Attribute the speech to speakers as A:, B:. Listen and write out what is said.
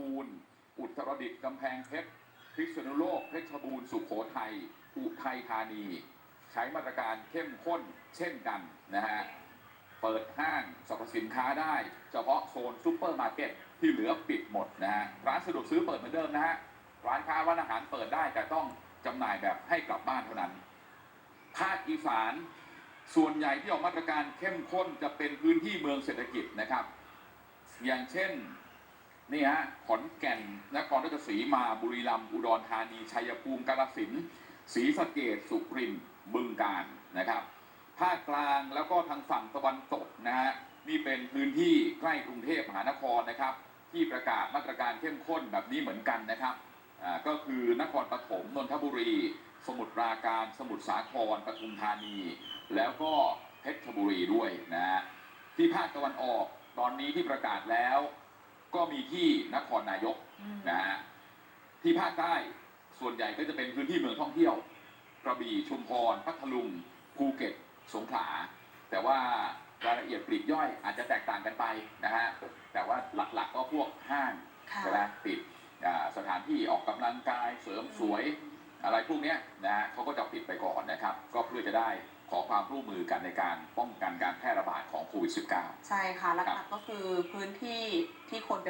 A: คูณอุตรดิตถ์กำแพงเพชรพิษณุโลกเพชรบูรณ์สุโขทัยอุทัยธานี ใช้มาตรการเข้มข้นเช่นกันนะฮะเปิดห้างสรรพสินค้าได้ เฉพาะโซนซูเปอร์มาร์เก็ตที่เหลือปิดหมดนะฮะร้านสะดวกซื้อเปิดเหมือนเดิมนะฮะร้านค้าร้านอาหารเปิดได้แต่ต้องจำหน่ายแบบให้กลับบ้านเท่านั้นภาคอีสานส่วนใหญ่ที่ออกมาตรการเข้มข้นจะเป็นพื้นที่เมืองเศรษฐกิจนะครับ อย่างเช่น นี่ฮะขอนแก่นนครราชสีมาบุรีรัมย์อุดรธานีชัยภูมิกาฬสินธุ์ศรีสะเกษสุรินทร์บึงกาฬนะครับภาคกลางแล้วก็ทางฝั่งตะวันตกนะฮะนี่เป็นพื้นที่ใกล้กรุงเทพมหานครนะครับ ที่ประกาศมาตรการเข้มข้นแบบนี้เหมือนกันนะครับอ่าก็คือนครปฐมนนทบุรี สมุทรปราการ สมุทรสาครปทุมธานี แล้วก็เพชรบุรีด้วยนะฮะที่ภาคตะวันออกตอนนี้ที่ประกาศแล้ว ก็มีที่นครนายก
B: อืม
A: นะฮะที่ภาคใต้ส่วนใหญ่ก็จะเป็นพื้นที่เมืองท่องเที่ยว กระบี่ชุมพรพัทลุงภูเก็ตสงขลาแต่ว่ารายละเอียดปลีกย่อยอาจจะแตกต่างกันไปนะฮะแต่ว่าหลักๆก็พวกห้าง
B: ค่ะ
A: ใช่ไหมปิดอ่าสถานที่ออกกำลังกายเสริมสวย อะไรพวกนี้นะฮะเขาก็จะปิดไปก่อนนะครับ ก็เพื่อจะได้ขอความร่วมมือกันในการป้องกันการแพร่ระบาดของโควิด -19
B: ใช่ค่ะหลักๆก็คือพื้นที่ที่คนไป